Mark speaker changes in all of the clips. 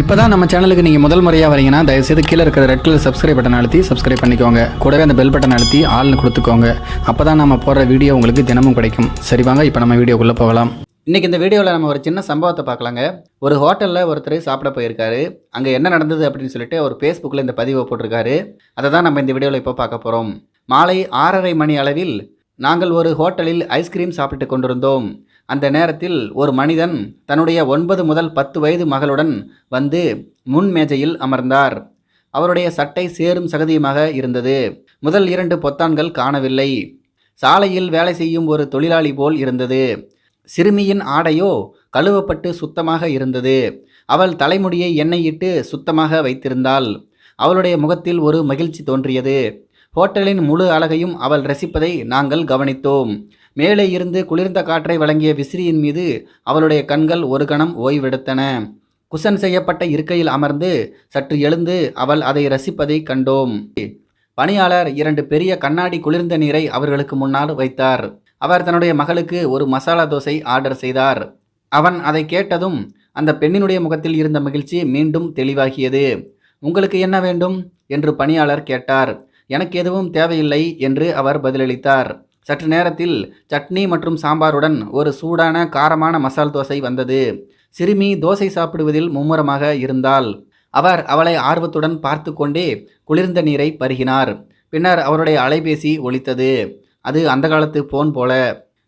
Speaker 1: இப்போ தான் நம்ம சேனலுக்கு நீங்கள் முதல் முறையாக வரீங்கன்னா தயவுசெய்து கீழே இருக்கிற ரெட் கலர் சப்ஸ்கிரைப் பட்டன் அழுத்தி சப்ஸ்கிரைப் பண்ணிக்கோங்க. கூடவே அந்த பெல் பட்டன் அழுத்தி ஆள்னு கொடுத்துக்கோங்க. அப்போ தான் நம்ம போடுற வீடியோ உங்களுக்கு தினமும் கிடைக்கும். சரி வாங்க இப்போ நம்ம வீடியோக்குள்ளே போகலாம். இன்றைக்கி இந்த வீடியோவில் நம்ம ஒரு சின்ன சம்பவத்தை பார்க்கலாங்க. ஒரு ஹோட்டலில் ஒருத்தர் சாப்பிட போயிருக்காரு. அங்கே என்ன நடந்தது அப்படின்னு சொல்லிட்டு அவர் ஃபேஸ்புக்கில் இந்த பதிவை போட்டிருக்காரு. அதை தான் நம்ம இந்த வீடியோவில் இப்போ பார்க்க போகிறோம் மாலை ஆறரை மணி அளவில் நாங்கள் ஒரு ஹோட்டலில் ஐஸ்கிரீம் சாப்பிட்டு கொண்டிருந்தோம். அந்த நேரத்தில் ஒரு மனிதன் தன்னுடைய ஒன்பது முதல் பத்து வயது மகளுடன் வந்து முன் மேஜையில் அமர்ந்தார். அவருடைய சட்டை சேரும் சகதியுமாக இருந்தது. முதல் இரண்டு பொத்தான்கள் காணவில்லை. சாலையில் வேலை செய்யும் ஒரு தொழிலாளி போல் இருந்தது. சிறுமியின் ஆடையோ கழுவப்பட்டு சுத்தமாக இருந்தது. அவள் தலைமுடியை எண்ணெயிட்டு சுத்தமாக வைத்திருந்தாள். அவளுடைய முகத்தில் ஒரு மகிழ்ச்சி தோன்றியது. ஹோட்டலின் முழு அழகையும் அவள் ரசிப்பதை நாங்கள் கவனித்தோம். மேலே இருந்து குளிர்ந்த காற்றை வழங்கிய விசிறியின் மீது அவளுடைய கண்கள் ஒரு கணம் ஓய்வெடுத்தன. குசன் செய்யப்பட்ட இருக்கையில் அமர்ந்து சற்று எழுந்து அவள் அதை ரசிப்பதை கண்டோம். பணியாளர் இரண்டு பெரிய கண்ணாடி குளிர்ந்த நீரை அவர்களுக்கு முன்னால் வைத்தார். அவர் தன்னுடைய மகளுக்கு ஒரு மசாலா தோசை ஆர்டர் செய்தார். அவன் அதை கேட்டதும் அந்த பெண்ணினுடைய முகத்தில் இருந்த மகிழ்ச்சி மீண்டும் தெளிவாகியது. உங்களுக்கு என்ன வேண்டும்? என்று பணியாளர் கேட்டார். எனக்கு எதுவும் தேவையில்லை என்று அவர் பதிலளித்தார். சற்று நேரத்தில் சட்னி மற்றும் சாம்பாருடன் ஒரு சூடான காரமான மசால் தோசை வந்தது. சிறுமி தோசை சாப்பிடுவதில் மும்முரமாக இருந்தால் அவர் அவளை ஆர்வத்துடன் பார்த்து கொண்டே குளிர்ந்த நீரை பருகினார். பின்னர் அவருடைய அலைபேசி ஒலித்தது. அது அந்த காலத்து போன் போல.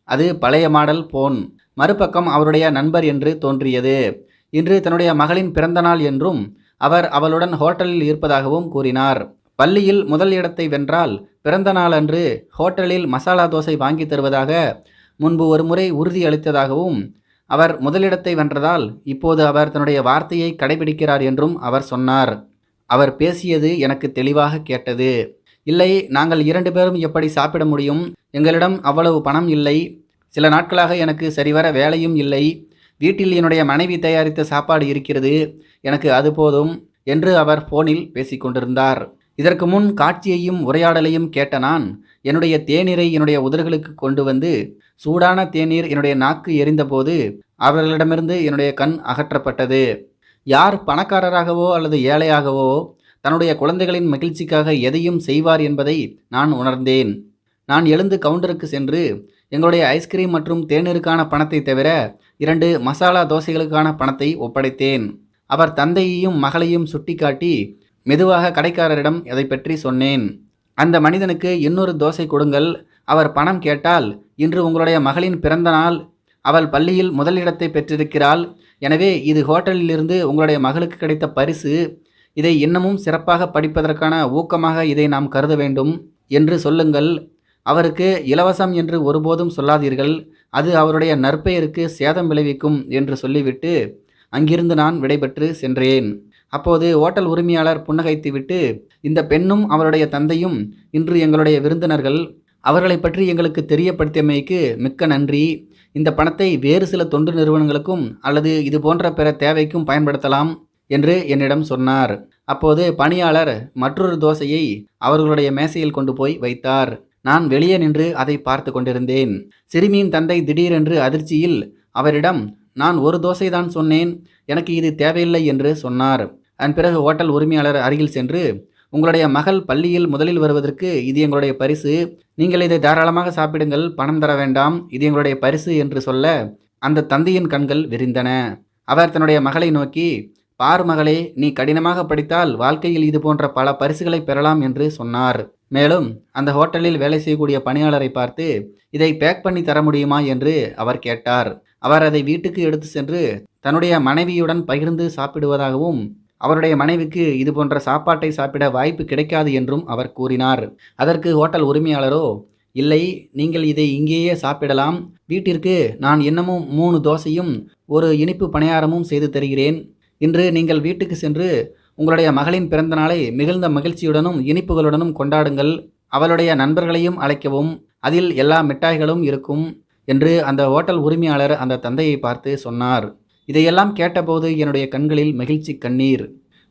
Speaker 1: அது பழைய மாடல் போன். மறுபக்கம் அவருடைய நண்பர் என்று தோன்றியது. இன்று தன்னுடைய மகளின் பிறந்தநாள் என்றும் அவர் அவளுடன் ஹோட்டலில் இருப்பதாகவும் கூறினார். பள்ளியில் முதல் இடத்தை வென்றால் பிறந்த நாளன்று ஹோட்டலில் மசாலா தோசை வாங்கி தருவதாக முன்பு ஒரு முறை அவர் முதலிடத்தை வென்றதால் இப்போது அவர் தன்னுடைய வார்த்தையை கடைபிடிக்கிறார் என்றும் அவர் சொன்னார். அவர் பேசியது எனக்கு தெளிவாக கேட்டது. இல்லை நாங்கள் இரண்டு பேரும் எப்படி சாப்பிட முடியும்? எங்களிடம் அவ்வளவு பணம் இல்லை. சில நாட்களாக எனக்கு சரிவர வேலையும் இல்லை. வீட்டில் என்னுடைய மனைவி தயாரித்த சாப்பாடு இருக்கிறது. எனக்கு அது போதும் என்று அவர் போனில் பேசிக்கொண்டிருந்தார் இதற்கு முன் காட்சியையும் உரையாடலையும் கேட்ட நான் என்னுடைய தேநீரை என்னுடைய உதடுகளுக்கு கொண்டு வந்து சூடான தேநீர் என்னுடைய நாக்கு எரிந்தபோது அவர்களிடமிருந்து என்னுடைய கண் அகற்றப்பட்டது. யார் பணக்காரராகவோ அல்லது ஏழையாகவோ தன்னுடைய குழந்தைகளின் மகிழ்ச்சிக்காக எதையும் செய்வார் என்பதை நான் உணர்ந்தேன். நான் எழுந்து கவுண்டருக்கு சென்று எங்களுடைய ஐஸ்கிரீம் மற்றும் தேநீருக்கான பணத்தை தவிர இரண்டு மசாலா தோசைகளுக்கான பணத்தை ஒப்படைத்தேன். அவர் தந்தையையும் மகளையும் சுட்டிக்காட்டி மெதுவாக கடைக்காரரிடம் அதை பற்றி சொன்னேன்? அந்த மனிதனுக்கு இன்னொரு தோசை கொடுங்கள். அவர் பணம் கேட்டால் இன்று உங்களுடைய மகளின் பிறந்த நாள். அவள் பள்ளியில் முதலிடத்தை பெற்றிருக்கிறாள். எனவே இது ஹோட்டலிலிருந்து உங்களுடைய மகளுக்கு கிடைத்த பரிசு. இதை இன்னமும் சிறப்பாக படிப்பதற்கான ஊக்கமாக இதை நாம் கருத வேண்டும் என்று சொல்லுங்கள். அவருக்கு இலவசம் என்று ஒருபோதும் சொல்லாதீர்கள். அது அவருடைய நற்பெயருக்கு சேதம் விளைவிக்கும் என்று சொல்லிவிட்டு அங்கிருந்து நான் விடைபெற்று சென்றேன். அப்போது ஓட்டல் உரிமையாளர் புன்னகைத்துவிட்டு இந்த பெண்ணும் அவருடைய தந்தையும் இன்று எங்களுடைய விருந்தினர்கள். அவர்களை பற்றி எங்களுக்கு தெரியப்படுத்தியமைக்கு மிக்க நன்றி. இந்த பணத்தை வேறு சில தொண்டு நிறுவனங்களுக்கும் அல்லது இது போன்ற பிற தேவைக்கும் பயன்படுத்தலாம் என்று என்னிடம் சொன்னார். அப்போது பணியாளர் மற்றொரு தோசையை அவர்களுடைய மேசையில் கொண்டு போய் வைத்தார். நான் வெளியே நின்று அதை பார்த்து கொண்டிருந்தேன். சிறுமியின் தந்தை திடீரென்று அதிர்ச்சியில் அவரிடம் நான் ஒரு தோசை தான் சொன்னேன். எனக்கு இது தேவையில்லை என்று சொன்னார். அதன் பிறகு ஹோட்டல் உரிமையாளர் அருகில் சென்று உங்களுடைய மகள் பள்ளியில் முதலில் வருவதற்கு இது எங்களுடைய பரிசு. நீங்கள் இதை தாராளமாக சாப்பிடுங்கள். பணம் தர வேண்டாம். இது எங்களுடைய பரிசு என்று சொல்ல அந்த தந்தையின் கண்கள் விரிந்தன. அவர் தன்னுடைய மகளை நோக்கி பார் மகளே நீ கடினமாக படித்தால் வாழ்க்கையில் இது போன்ற பல பரிசுகளை பெறலாம் என்று சொன்னார். மேலும் அந்த ஹோட்டலில் வேலை செய்யக்கூடிய பணியாளரை பார்த்து இதை பேக் பண்ணி தர முடியுமா? என்று அவர் கேட்டார். அவர் அதை வீட்டுக்கு எடுத்து சென்று தன்னுடைய மனைவியுடன் பகிர்ந்து சாப்பிடுவதாகவும் அவருடைய மனைவிக்கு இது போன்ற சாப்பாட்டை சாப்பிட வாய்ப்பு கிடைக்காது என்றும் அவர் கூறினார். அதற்கு ஹோட்டல் உரிமையாளரோ இல்லை நீங்கள் இதை இங்கேயே சாப்பிடலாம். வீட்டிற்கு நான் இன்னமும் மூணு தோசையும் ஒரு இனிப்பு பணியாரமும் செய்து தருகிறேன். இன்று நீங்கள் வீட்டுக்கு சென்று உங்களுடைய மகளின் பிறந்த நாளை மிகுந்த மகிழ்ச்சியுடனும் இனிப்புகளுடனும் கொண்டாடுங்கள். அவளுடைய நண்பர்களையும் அழைக்கவும் அதில் எல்லா மிட்டாய்களும் இருக்கும் என்று அந்த ஹோட்டல் உரிமையாளர் அந்த தந்தையை பார்த்து சொன்னார். இதையெல்லாம் கேட்டபோது என்னுடைய கண்களில் மகிழ்ச்சி கண்ணீர்.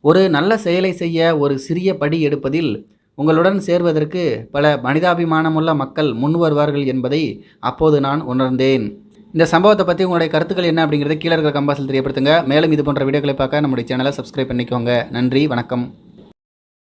Speaker 1: ஒரு நல்ல செயலை செய்ய ஒரு சிறிய படி எடுப்பதில் உங்களுடன் சேர்வதற்கு பல மனிதாபிமானமுள்ள மக்கள் முன் வருவார்கள் என்பதை அப்போது நான் உணர்ந்தேன். இந்த சம்பவத்தை பற்றி உங்களுடைய கருத்துக்கள் என்ன அப்படிங்கிறத கீழே இருக்கிற கம்பாசில் தெரியப்படுத்துங்க. மேலும் இது போன்ற வீடியோக்களை பார்க்க நம்முடைய சேனலை சப்ஸ்கிரைப் பண்ணிக்கோங்க. நன்றி வணக்கம்.